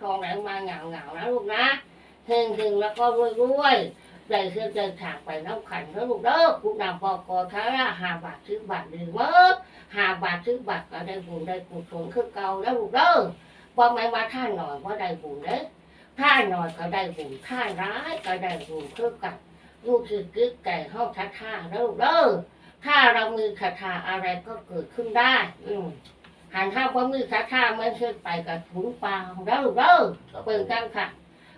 ทองไหลมาเหงาเหงานะลูกนะเฮงเฮงๆแล้วก็รวยรวยๆได้เสื้อเดินทางไปน้ำขันนะลูกเด้อคุณนำปอกอทาราหาบาทซื้อบัตรดีเมื่อหาบาทซื้อบัตรก็ได้บุญได้กุศลคือเก่าแล้วลูกเด้อว่าไม่มาท่านหน่อยว่าได้บุญเด้อท่านหน่อยก็ได้บุญท่านร้ายก็ได้บุญคือกันลูกคือกึกไก่ห้องทัดท่าแล้วลูกเด้อถ้าเรามีคาถาอะไรก็เกิดขึ้นได้ อืม หันห้าว่ามีคาถาไม่เชื่อไปกับถุงปลาของเราเด้อครับเปิดกันค่ะ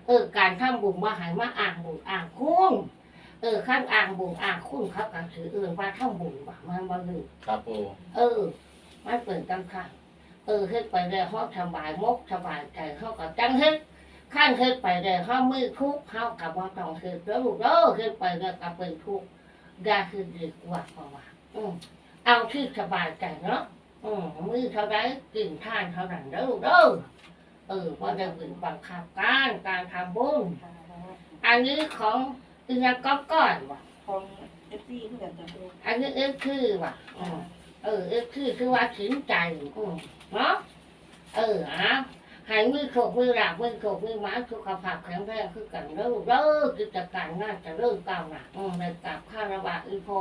เออการทำบุญว่าหายมาอ่างบุญอ่างคุ้มเออขั้นอ่างบุญอ่างคุ้มเขาก็ถือเอื่นว่าทำบุญว่ามันบ่ลืมครับปูเออมันเปิดกันค่ะ เออเฮ็ดไปแล้วเฮาสบายมกสบายใจเฮาก็จังเฮ็ดขั้นเฮ็ดไปแล้วเฮามือทุกข์เฮาก็บ่ต้องเฮ็ดแล้วลูกเด้อเฮ็ดไปแล้วก็เป็นทุกข์อย่าคือดีกว่าเพราะว่าอืมเอาที่สบายใจเนาะ อืมมือเท่าไรกินท่านเท่านั้นเด้อเด้อเออเพราะได้เป็นบังคับการการทำบุญอันนี้ของอีนักก็ก้อนว่ะของเอฟซีเพื่อนจะดูอันนี้เอฟคือว่ะอืมเออเอฟคือคือว่าถึงใจอืมเนาะเอออะให้มือโขกมือหลับมือโขกมือหมาสุขภาพแข็งแรงคือกันเด้อเด้อกิจการงานจะเริ่มก้าวหน้าอืมในกับข้าระบาอีพอ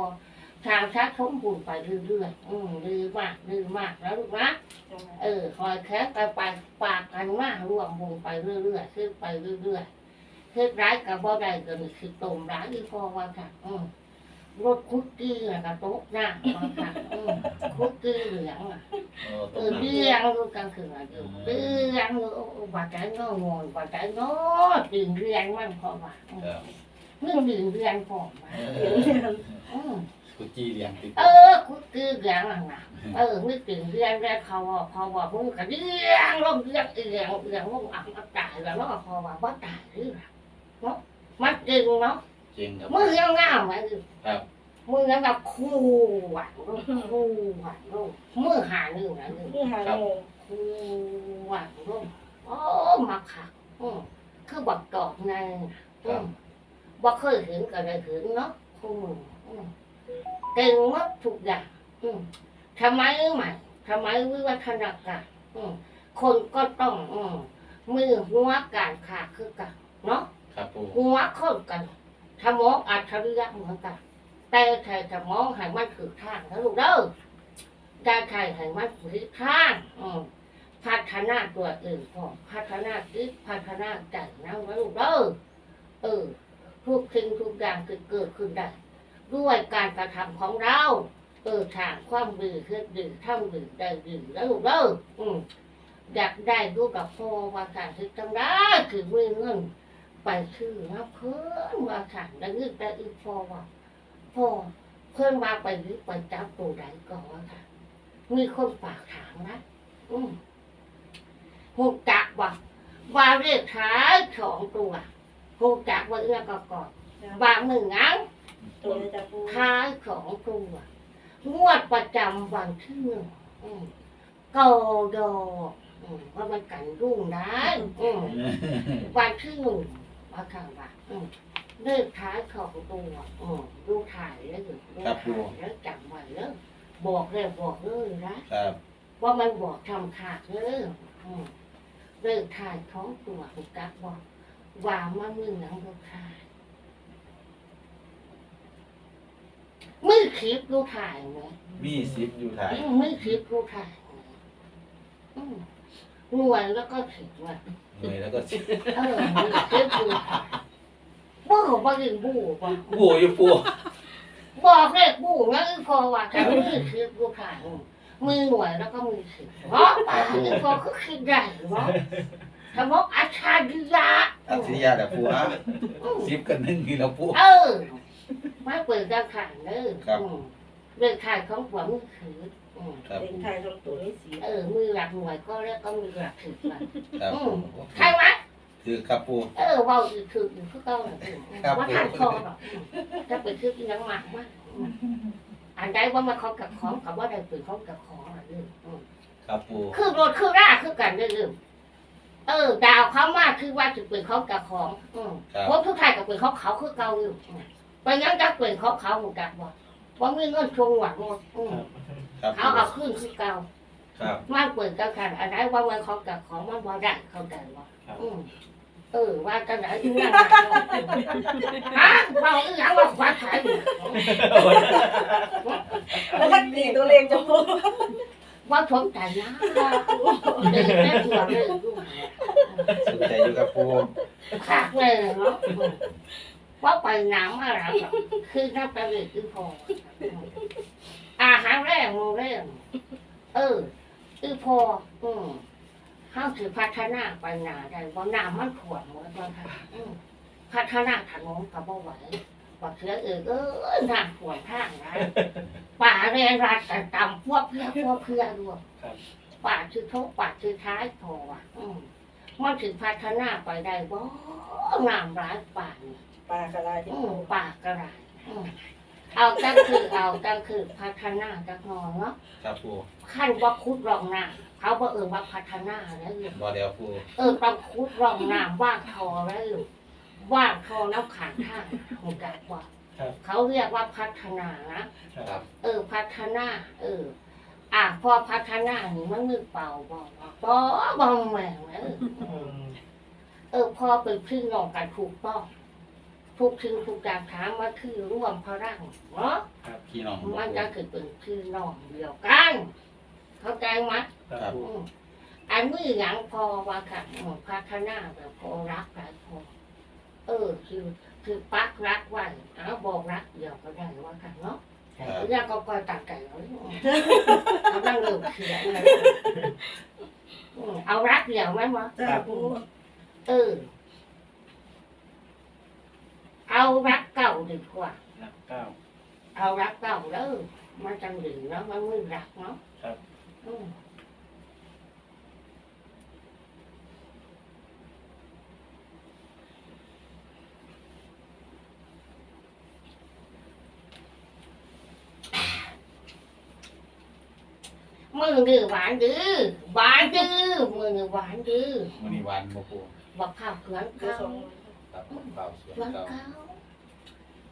ทางชักสมบูรณ์ไปเรื่อยๆอืมดีมากดีมากแล้วลูกนะเออคอยแค่ไปไปปากกันมากรวมวงไปเรื่อยๆขึ้นไปเรื่อยๆเฮ็ดร้ายกับบ่ได้ก็มีคือตมร้ายอีพอว่าค่ะ อืมรถคุกกี้น่ะกับโต๊ะหน้าว่าค่ะ อืมคุกกี้เหลืองอะเออตเอรงอนั้นเลี้ยงลูกกลางคืนอะอยู่เลี้ยงลูกบาดใจงองอนบาดใจงอตื่นเรียนมันพอว่าอืมครับเรื่องดื่นเรียนพอว่า เอเดี๋ยวอนี้อืมกุจีเรียงติดเออคุกคือเรียงอะนะเออไม่ตื่นเรียงแล้วเขาว่าเขาว่ามึงก็เรียงลงเรียงเรียงเรียงมึงอะมันตายแล้วแล้วก็เขาว่าบ่ตายหรือเนาะมันจริงเนาะจริงครับมึงยังงามไหมครับมึงยังแบบคู่หวานลูกคู่หวานลูกมือหาหนึ่งนะลูกนี่หาเลยคู่หวานลูกโอ้มาค่ะอืมคือบักดอกในอืมบ่เคยเห็นก็ได้เห็นเนาะคู่มืออืม เก่งหมดทุกอย่างอืมทำไมใหม่ทำไมวิวัฒนาการอืมคนก็ต้องอืมมือหัวการขาคือกันเนาะครับปูหัวคนกันสมองอัจฉริยะเหมือนกัน แต่ใช้สมองให้มันถือทางนะลูกเด้อได้ใช้ให้มันถือทางอืมพัฒนาตัวเองพอพัฒนาจิตพัฒนาใจนะลูกเด้อเออทุกสิ่งทุกอย่างคือเกิดขึ้นได้ ด้วยการกระทำของเราเออทางความดีเฮ็ดดีทำดีได้ดีแล้วลูกเด้ออืมอยากได้ดูกับพ่อว่าการที่ทำได้คือมีเงินไปซื้อมาเพิ่นว่าขันได้เงินแต่อีกพ่อว่าพ่อเพิ่นมาไปหรือไปจับตัวใดก่อนว่าค่ะ มีคนฝากถามนะอืมหูจักว่าว่าเรียกขายสองตัวหูจักว่าเอื้อก็ก่อนบางหนึ่งงั้ง ตัวจะปูท้ายของตัวงวดประจำวันที่หนึ่งอืมกอดออืมว่ามันกันรุ่งได้อืมวันที่หนึ่งว่าทางว่าอืมเลขท้ายของตัวอืมดูถ่ายแล้วอยู่ดูถ่ายแล้วจำไว้แล้วบอกเลยบอกเลยนะ ครับว่ามันบอกทำขาดเลยอืมเลขถ่ายของตัวคุณกักบอกว่ามันมีหนังดูถ่าย มือคลิปดูถ่ายไหมมีซิปอยู่ถ่ายอืมมือคลิปดูถ่ายไหมอืมหน่วยแล้วก็ถิดว่าหน่วยแล้วก็ซิปเออมือคลิปดูถ่ายบู๊บ่ยิงบู๊บ่ปูอยู่ปูบอกเลขบู๊นะอีพอว่าแต่มือคลิปดูถ่ายอืมมือหน่วยแล้วก็มือคลิปเนาะอีพอก็คิดได้เนาะสมองอัจฉริยะอัจฉริยะแต่ปูอะอืมซิปกันหนึ่งทีแล้วปูเออ มาเปิดการขายเนอะครับ อืมเรื่องขายของหัวมือถืออืมครับเป็นไทยทำตัวนี้สีเออ มือหลักหน่วยก็แล้วก็มือหลักถือมาครับอืปูมใช่ไหมคือครับปู เออเว่าอีกถืออีกคือเก้าหน่อยอืมครับ ว่าทานคอหรอกอืมถ้าเป็นคือกินยังหมากมากอืมอันใดว่ามาเขากับของกับว่าใดเป็นของกับของอะไรเรื่องอืม ครับปูคือรถคือราคือกันเรื่องเออ ดาวเขามากคือว่าจะเป็นของกับของ อืมครับคนทุกทายกับเป็นของเขาคือเก่าอยู่ อืมไปยังจะเป็นของเขาหมดกันบ่ว่ามีเงินชงหวังหมดอืมครับเขาเอาขึ้นคือเก่าครับมากเปิดกันขันอันไหนว่ามันเขากับของมันบ่ได้เข้าใจว่าครับมเออว่าจังไหนอีนั่นน่ะฮะเมาอีหยังว่าขวานขายอยู่แล้วก็ตีตัวเลขจะปูว่าสนใจนะเด็กแม่ตัวเลยลูกสนใจอยู่ครับปูขาดเลยเนาะ ว่าไปน้ำอะไรหรอกคือน้ำตาลีคือพออาหารแรกโมแรกเออคือพอ อืมห้าถือพัฒนาไปหนาได้บ่น้ำมันขวดหมดแล้วค่ะอืมพัฒนาถนนกับบ่ไหวบักเสือเออเออน้ำขวดทางนะป่าแรงรัดกันตำพวกเพื่อพวกเพื่อด้วยครับป่าชื่อทบป่าชื่อท้ายพอว่ะอืมมันถึงพัฒนาไปได้บ่น้ำร้ายป่านี่ ปลากระไรที่อืปูมปากกระไรอืมเอาก็คือเอาก็คือพัฒนาจักหนอนเนาะครับปูขั้นว่าคุดรองน้ำเขาบอกเออว่าพัฒนาแล้วอยู่บ่เดียวปูเออต้องคุดรองน้ำว่างทอแล้วอยู่ว่างทอน้ำขังท่างหงกากว่าครับ เขาเรียกว่าพัฒนานะ ครับเออพัฒนา เออ อะพอพัฒนานี่มันนึกเป่าบอกว่าบ่บ่แม่งเอออืมเออ พอเป็นพี่น้องกันถูกต้อง ทุกสิ่งทุกอย่างถามว่าคือร่วมพลังเนาะพี่น้องมันก็คือเป็นพี่น้องเดียวกัน เข้าใจไหมครับปูอืมอันนี้อย่างพอว่าค่ะอืมพัฒนาแบบพอรักหลายพอเออคือคือปักรักไว้เอาบอกรักเดียวก็ได้ว่าค่ะเนาะครับเรื่องก็คอยตัดไก่เอาเอานั่งเร็วเขียนเลยอืมเอารักเดียวไหมวะ จ้าปู เออ เอารักเก่าดีกว่าหนักเก้า เอารักเก่าแล้วมันจังดีเนาะมันไม่รักเนาะครับ อืมมือดื้อหวานดื้อหวานดื้อมือหวานดื้อมันนี่หวานบ่ปูบักข้าวเขือนเดี๋ยว เก่าสองครับเปล่าสวนหวานเก่าเก่า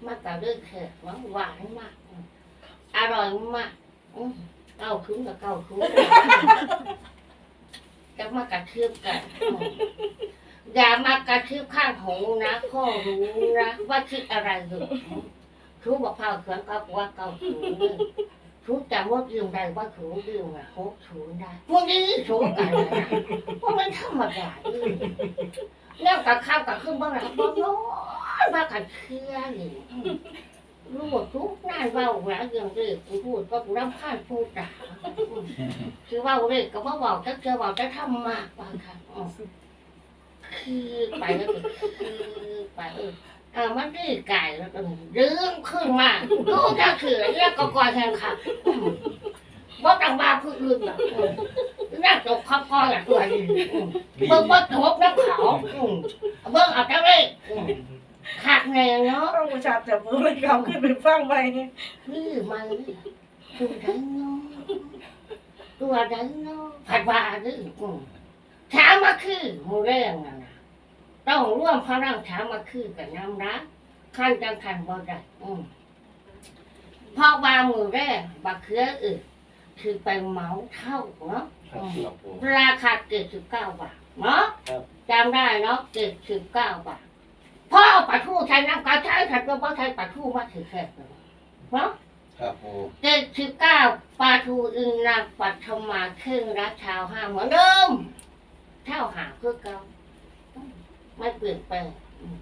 มากับเรื่องแขกหวานหวานมากอืมอร่อยมากอืมเก้าคุ้มกับเก้าคุ้มจะมากระเทือบกันอืมอย่ามากระเทือบข้างหูนะพ่อรู้นะว่าคิดอะไรอยู่ทุกบอกข้าวเขือนก็ว่าเก้าถูเลย ทุกจำว่ายืมได้ว่าถูยืมอะหกถูได้พวกนี้ถูกันเลยนะพวกมันธรรมดาเลยแล้วกับข้าวกับเครื่องบ้านเราบ้านน้อยมากันเชื่อนี่รู้หมดทุกนานเว่าแล้วยังเด็กกูพูดก็กูรำคาญพูดด่าคือเว่าเด็กก็ว่าเว่าจะเจอเว่าจะทำมากกว่าค่ะอืมคือไปแล้วก็คือไปเออ อ่ามันดื้อไก่แล้วก็เรื่องขึ้นมาดูจะคือแล้วก็ก่อนแทนค่ะอืมว่าต่างบ้าผู้อื่นหรอกอืมน่าจบข้อพ่ออย่างตัวนี้อืมนี่เบิ่งเบิ่งทบน้ำเขาอืมเบิ่งเอาจังเลยอืมขาดแน่เนาะต้องบูชาจับปูเลยเขาขึ้นไปฟังไปนี่มันตัวใดเนาะตัวใดเนาะผัดว่าดื้ออืมถามมาคือหมูแรงน่ะนะ ต้องร่วมพลังถามมาคือกับน้ำรักขั้นจังขันบ่ได้อืมเพราะว่าหมูแรงบักเขืออื่นคือไปเหมาเท่าเนาะครับอืมครับปูราคาเจ็ดสิบเก้าบาทเนาะครับจำได้เนาะเจ็ดสิบเก้าบาทพ่อปะทูใช้น้ำกาใช้ขัดก็เพราะใช้ปะทูมาถือแค่เนาะครับปูเจ็ดสิบเก้าปลาทูอึงนางปัทมาครึ่งรักชาวห้าเหมือนเดิมเท่าหาเพื่อเก่า ไม่เปลี่ยนแปลงอืม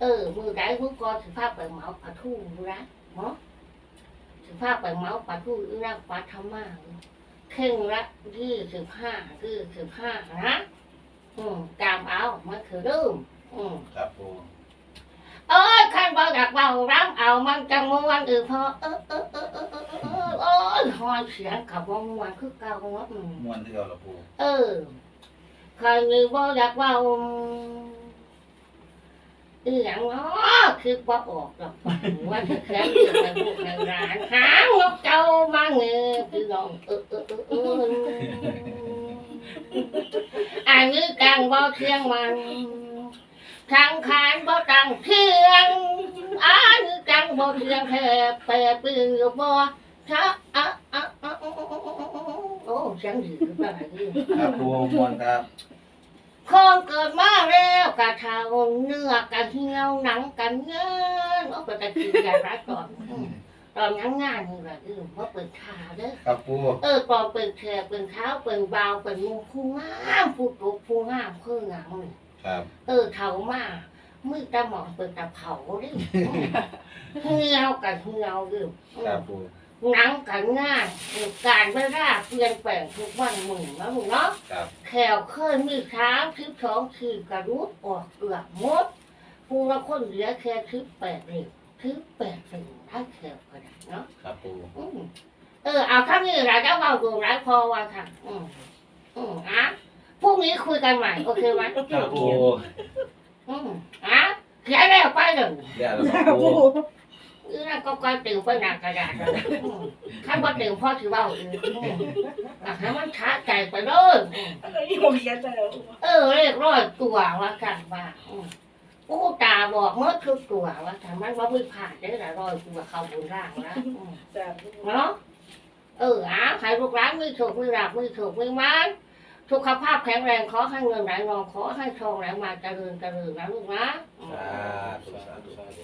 เออ มือได้มือกอถือภาพไปเหมาปลาทูรักเนาะถือภาพไปเหมาปลาทูอึงนางปัทมาครึ่งละยี่สิบห้ายี่สิบห้านะอืมจำเอามันคือลืมอืมครับปูเอ้ยขันบอดักเบาร้ำเอามันจังมวนอื่นพอเออเออเออเออเออเออเออโอ้ยหอนเสียงกับวงวันคือเก่าเนาะอืมม่วนเที่ยวละปูเออ ใครมีบอดักเบาอีหยังเนาะคือบ่ออกดอกว่าจะแข็งอยู่ในพวกในร้านหางนกเจ้ามาเงยพี่น้องเออเออเออเอออันนี้กลางบ่เที่ยงมันทางขานบ่ตังเทียงอันจังบ่เทียงแค่แปรปืนอยู่บ่ช้าอะอะอะ โอ้เสียงดีขึ้นมาหลยทีครับปูมวนครับคนเกิดมาแล้วกะทาเนื้อกะเหี่ยวหนังกันเงินว่าเป็นตะกี้ใหญ่รักก่อนอืมตอนนั้นงานนี่แหละอืมว่าเป็นขาเด้อ ครับปูเออตอนเป็นแขกเป็นเท้าเป็นบาเป็นมุงผู้งามผู้ตกผู้งามเพื่องามนี่ครับเออเถามามือตาหมองเป็นตาเผาดิ เหี่ยวกันเหี่ยวดิ ครับปู หนังกันง่ายเออการเวลาเปลี่ยนแปลงทุกวันหมื่นนะลูกเนาะครับแขวเคยมีช้างทิพสองคือกระรุดออกเกลือกมดผู้ละคนเหลือแค่ทิพแปดเองทิพแปดสิ่งถ้าแขวก็ได้เนาะครับปูอืมเออเอาทั้งนี้เราจะเบาดูร้ายพอว่าค่ะอืมอืมอะพรุ่งนี้คุยกันใหม่โอเคไหมครับปูอืมอะเขียนแล้วไปเลย เดี๋ยวจ้าเราปูปู นี่นั่นก็ก้อยตื่นไปนักกระดาษเลยอืมข้าบ่าตื่นพ่อถือว่าอืมอืมอะให้มันช้าใจไปเลย อีผมเขียนใจแล้วเออเรียกร้อยตัวว่ากันว่าอืมกูตาบอกเมื่อคือตัวว่าแต่มันว่าไม่งผ่านได้แต่ร้อยตัวเข้าบนร่างแล้วอืมจ้าปูเนาะเอออะใครลูกร้านมือถูกมือหลับมือถูกมือไม้สุขภาพแข็งแรงขอให้เงินไหลนองขอให้ทองไหลมาเจริญเจริญนะลูกนะอืม สาธุสาธุสาธุ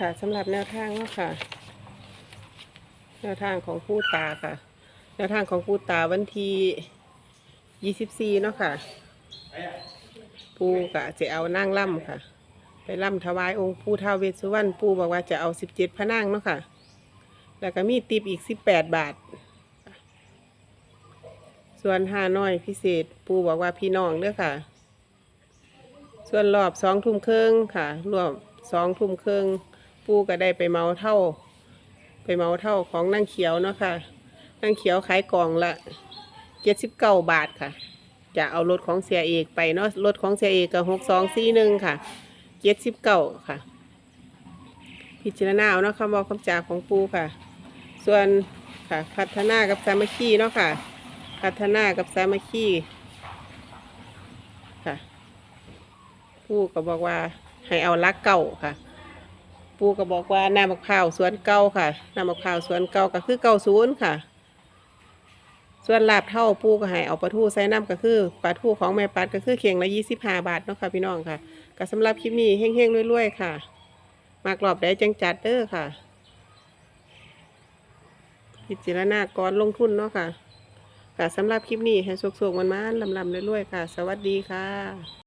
ค่ะสำหรับแนวทางเนาะค่ะ แนวทางของผู้ตาค่ะ แนวทางของผู้ตาวันที่ยี่สิบสี่เนาะค่ะ ปูกะจะเอานั่งล่ำค่ะ ไปล่ำถวายองค์ปู่ท้าวเวสสุวรรณปูบอกว่าจะเอาสิบเจ็ดพระนางเนาะค่ะ แล้วก็มีติปอีกสิบแปดบาท ส่วนห้าน้อยพิเศษปูบอกว่าพี่น้องเด้อค่ะ ส่วนรอบสองทุ่มครึ่งค่ะ รวมสองทุ่มครึ่ง ปูก็ได้ไปเมาเท่า ไปเมาเท่าของนางเขียวเนาะค่ะนางเขียวขายกล่องละเจ็ดสิบเก้าบาทค่ะ จะเอารถของเสียเอกไปเนาะรถของเสียเอกก็หกสองสี่หนึ่งค่ะเจ็ดสิบเก้าค่ะ พิจารณาเอาเนาะคำบอกคำจากของปูค่ะ ส่วนค่ะ พัฒนากับสามัคคีเนาะค่ะ พัฒนากับสามัคคีค่ะ ปูก็บอกว่าให้เอาลักเก่าค่ะ ปูก็บอกว่าน้ำมะพร้าวสวนเก่าค่ะน้ำมะพร้าวสวนเก่าก็คือเก่าศูนย์ค่ะ ส่วนลาบเท่าปูก็ให้เอาปลาทูใส่น้ำก็คือปลาทูของแม่ปัดก็คือเข่งละยี่สิบห้าบาทเนาะค่ะพี่น้องค่ะก็สำหรับคลิปนี้เฮ้งๆรวยๆค่ะ มากรอบได้จังจัดเด้อค่ะพิจารณาก่อนลงทุนเนาะค่ะค่ะสำหรับคลิปนี้ให้สุกๆมันๆลำๆรวยๆค่ะ สวัสดีค่ะ